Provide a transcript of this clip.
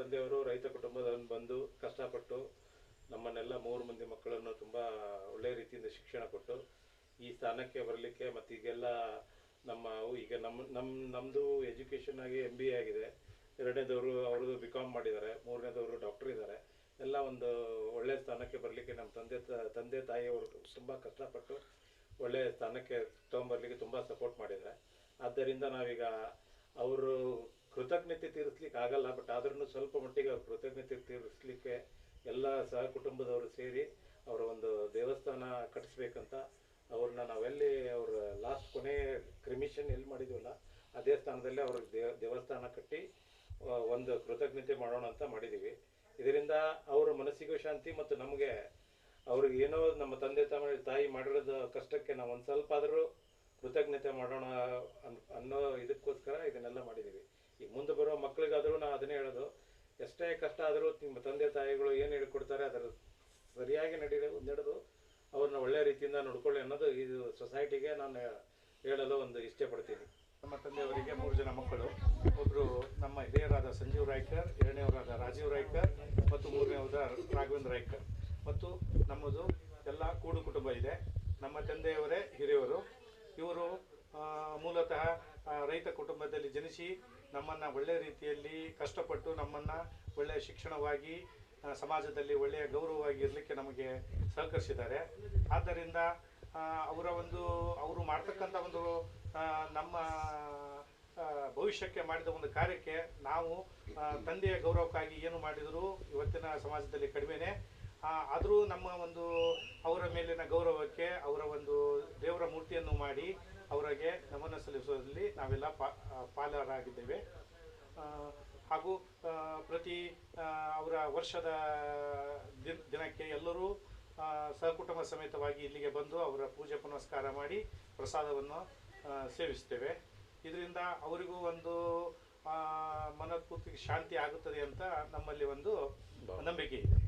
ತಂದೆಯವರು ರೈತ ಕುಟುಂಬದಲ್ಲಿ ಬಂದು ಕಷ್ಟಪಟ್ಟು ನಮ್ಮನ್ನೆಲ್ಲ ಮೂರು ಮಂದಿ ಮಕ್ಕಳನ್ನು ತುಂಬ ಒಳ್ಳೆಯ ರೀತಿಯಿಂದ ಶಿಕ್ಷಣ ಕೊಟ್ಟು ಈ ಸ್ಥಾನಕ್ಕೆ ಬರಲಿಕ್ಕೆ ಮತ್ತು ಈಗೆಲ್ಲ ನಮ್ಮ ಈಗ ನಮ್ಮ ನಮ್ಮ ನಮ್ಮದು ಎಜುಕೇಷನ್ ಆಗಿ ಎಂ ಬಿ ಎ ಆಗಿದೆ. ಎರಡನೇದವರು ಅವ್ರದ್ದು ಬಿ ಕಾಮ್ ಮಾಡಿದ್ದಾರೆ. ಮೂರನೇದವರು ಡಾಕ್ಟರ್ ಇದ್ದಾರೆ. ಎಲ್ಲ ಒಂದು ಒಳ್ಳೆಯ ಸ್ಥಾನಕ್ಕೆ ಬರಲಿಕ್ಕೆ ನಮ್ಮ ತಂದೆ ತಂದೆ ತಾಯಿಯವರು ತುಂಬ ಕಷ್ಟಪಟ್ಟು ಒಳ್ಳೆಯ ಸ್ಥಾನಕ್ಕೆ ತೊಗೊಂಬರ್ಲಿಕ್ಕೆ ತುಂಬ ಸಪೋರ್ಟ್ ಮಾಡಿದ್ದಾರೆ. ಆದ್ದರಿಂದ ನಾವೀಗ ಅವರು ಕೃತಜ್ಞತೆ ತೀರಿಸ್ಲಿಕ್ಕೆ ಆಗಲ್ಲ ಬಟ್ ಆದ್ರೂ ಸ್ವಲ್ಪ ಮಟ್ಟಿಗೆ ಅವ್ರ ಕೃತಜ್ಞತೆ ತೀರಿಸ್ಲಿಕ್ಕೆ ಎಲ್ಲ ಸಹ ಕುಟುಂಬದವರು ಸೇರಿ ಅವರ ಒಂದು ದೇವಸ್ಥಾನ ಕಟ್ಟಿಸ್ಬೇಕಂತ ಅವ್ರನ್ನ ನಾವೆಲ್ಲಿ ಅವ್ರ ಲಾಸ್ಟ್ ಕೊನೆ ಕ್ರಿಮಿಷನ್ ಎಲ್ಲಿ ಮಾಡಿದ್ವಲ್ಲ, ಆ ದೇವಸ್ಥಾನದಲ್ಲೇ ಅವ್ರ ದೇವ, ದೇವಸ್ಥಾನ ಕಟ್ಟಿ ಒಂದು ಕೃತಜ್ಞತೆ ಮಾಡೋಣ ಅಂತ ಮಾಡಿದ್ದೀವಿ ಇದರಿಂದ ಅವರ ಮನಸ್ಸಿಗೂ ಶಾಂತಿ ಮತ್ತು ನಮಗೆ ಅವ್ರಿಗೆ ಏನೋ ನಮ್ಮ ತಂದೆ ತಾಯಿ ತಾಯಿ ಮಾಡಿರೋದು ಕಷ್ಟಕ್ಕೆ ನಾವು ಒಂದು ಸ್ವಲ್ಪ ಆದರೂ ಕೃತಜ್ಞತೆ ಮಾಡೋಣ ಎಷ್ಟೇ ಕಷ್ಟ ಆದರೂ ನಿಮ್ಮ ತಂದೆ ತಾಯಿಗಳು ಏನು ಹೇಳ್ಕೊಡ್ತಾರೆ ಅದರ ಸರಿಯಾಗಿ ನಡೆದು ನಡೆದು ಅವ್ರನ್ನ ಒಳ್ಳೆ ರೀತಿಯಿಂದ ನೋಡ್ಕೊಳ್ಳಿ ಅನ್ನೋದು ಇದು ಸೊಸೈಟಿಗೆ ನಾನು ಹೇಳಲು ಒಂದು ಇಷ್ಟಪಡ್ತೀನಿ. ನಮ್ಮ ತಂದೆಯವರಿಗೆ ಮೂರು ಜನ ಮಕ್ಕಳು. ಒಬ್ಬರು ನಮ್ಮ ಹಿರಿಯರಾದ ಸಂಜೀವ್ ರಾಯ್ಕರ್, ಎರಡನೇವರಾದ ರಾಜೀವ್ ರಾಯ್ಕರ್ ಮತ್ತು ಮೂರನೇವರಾದ ರಾಘವೇಂದ್ರ ರಾಯ್ಕರ್. ಮತ್ತು ನಮ್ಮದು ಎಲ್ಲ ಕೂಡು ಕುಟುಂಬ ಇದೆ. ನಮ್ಮ ತಂದೆಯವರೇ ಹಿರಿಯವರು. ಇವರು ಮೂಲತಃ ರೈತ ಕುಟುಂಬದಲ್ಲಿ ಜನಿಸಿ ನಮ್ಮನ್ನು ಒಳ್ಳೆಯ ರೀತಿಯಲ್ಲಿ ಕಷ್ಟಪಟ್ಟು ನಮ್ಮನ್ನು ಒಳ್ಳೆಯ ಶಿಕ್ಷಣವಾಗಿ ಸಮಾಜದಲ್ಲಿ ಒಳ್ಳೆಯ ಗೌರವವಾಗಿ ಇರಲಿಕ್ಕೆ ನಮಗೆ ಸಹಕರಿಸಿದ್ದಾರೆ. ಆದ್ದರಿಂದ ಅವರ ಒಂದು, ಅವರು ಮಾಡ್ತಕ್ಕಂಥ ಒಂದು ನಮ್ಮ ಭವಿಷ್ಯಕ್ಕೆ ಮಾಡಿದ ಒಂದು ಕಾರ್ಯಕ್ಕೆ ನಾವು ತಂದೆಯ ಗೌರವಕ್ಕಾಗಿ ಏನು ಮಾಡಿದರೂ ಇವತ್ತಿನ ಸಮಾಜದಲ್ಲಿ ಕಡಿಮೆನೆ. ಆದರೂ ನಮ್ಮ ಒಂದು, ಅವರ ಮೇಲಿನ ಗೌರವಕ್ಕೆ, ಅವರ ಒಂದು ದೇವರ ಮೂರ್ತಿಯನ್ನು ಮಾಡಿ ಅವರಿಗೆ ನಮನ ಸಲ್ಲಿಸುವುದರಲ್ಲಿ ನಾವೆಲ್ಲ ಪಾಲರಾಗಿದ್ದೇವೆ. ಹಾಗೂ ಪ್ರತಿ ಅವರ ವರ್ಷದ ದಿನ- ದಿನಕ್ಕೆ ಎಲ್ಲರೂ ಸಹಕುಟುಂಬ ಸಮೇತವಾಗಿ ಇಲ್ಲಿಗೆ ಬಂದು ಅವರ ಪೂಜೆ ಪುನಸ್ಕಾರ ಮಾಡಿ ಪ್ರಸಾದವನ್ನು ಸೇವಿಸ್ತೇವೆ ಇದರಿಂದ ಅವರಿಗೂ ಒಂದು ಮನಃಪೂರ್ತಿ ಶಾಂತಿ ಆಗುತ್ತದೆ ಅಂತ ನಮ್ಮಲ್ಲಿ ಒಂದು ನಂಬಿಕೆ ಇದೆ.